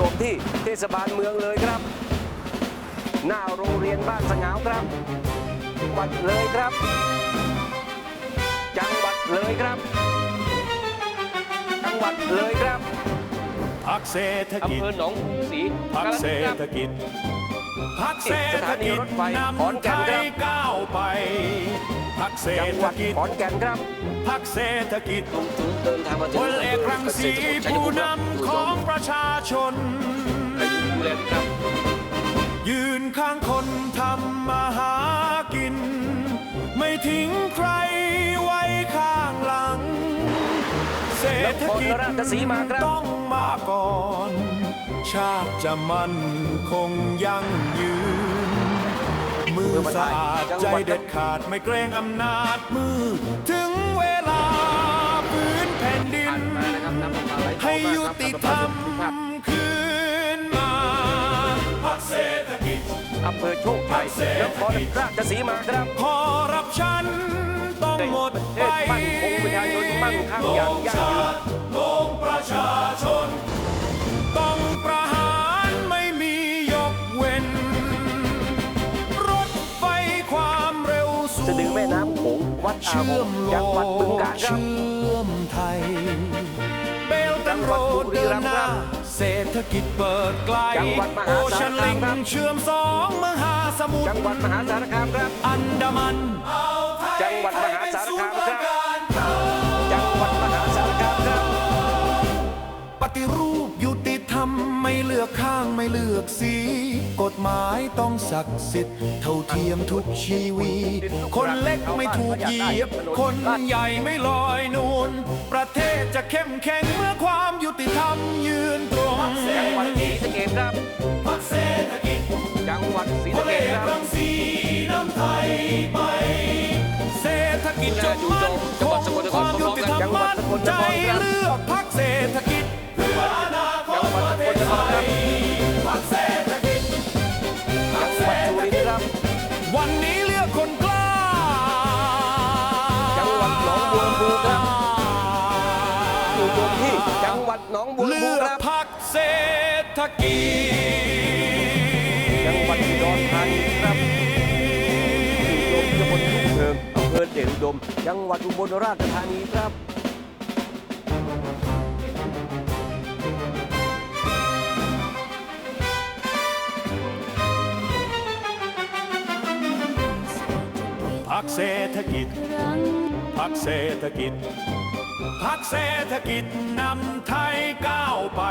จมที่เทศบาลเมืองเลยครับ หน้าโรงเรียนบ้านสงาวครับจังหวัดเลยครับ จังหวัดเลยครับ จังหวัดเลยครับพักเศรษฐกิอำจเภอหนองกรุงศรีพักกาฬเศรสินธุ์ครับษฐกิจพักเศรษฐกิจสถานีรถไฟขอนนำแก่ไทนครับยก้าวไปพักเศรจัษงหฐวัดกิจขอนแก่นครับพักเศรษฐกิจลงถึงเดินทางมาถึพงลเอกรังสีผู้นำของ ประชาชนไปดูแลครับยืนข้างคนทำมาหากิน ไม่ทิ้งใครไว้ข้างหลัง เศรษฐกิจนครราชสีมาครับต้องมาก่อน ชาติจะมั่นคงยั่งยืน มือสะอาดใจเด็ดขาดไม่เกรงอำนาจมือ ถึงเวลาพื้นแผ่นดินผ่านมานะครับน้ำประปาไหลทองให้มายุครับติธรรม รราชสีมาครับคอร์รัปชันต้องหมดประเทไปศมั่นคงประชาชนมั่งคั่งอย่างยั่งยืนโลงประชาชน ต้องประหารไม่มียกเว้น รถไฟความเร็วสูงสะดือแม่น้ำโขงวัดอาเชื่วองมโลจังหวัดบึงกกาฬครับ กิจเปิดไกลจังหวัดมหาโอสารชันคามลิงครับ เชื่อมสองมหาสมุทรจังหวัดมหาสารคามครับ อันดามันจังหวัดมหาสารคามครับ จังหวัดมหาสารคามครับ ปฏิรูปยุติธรรมไม่เลือกข้างไม่เลือกสี กฎหมายต้องศักดิ์สิทธิ์เท่าเทียมทุกชีวีคนเล็กไม่ถูกเหยียบ คนใหญ่ไม่ลอยนูนประเทศจะเข้มแข็งเมื่อความยุติธรรมยืน ษกครับรังสีนำไทยไป เศรษฐกิจจะมั่นคงความยุติธรรมมั่นใจเลือกพักเศรษฐกิจเพื่ออนาคตประเทศไทยพักเศรษฐกิจจังหวัดสุรินทร์ครับวันนี้เลือกคนกล้าจังหวัดหนองบัวลำพูครับอยู่ตรงที่จังหวัดหนองบัวลำเลืพูอกครับพักเศรษฐกิจ อำเภอเดชอุดม จังหวัดอุบลราชธานีครับพักเศรษฐกิจพักเศรษฐกิจพักเศรษฐกิจนำไทยก้าวไป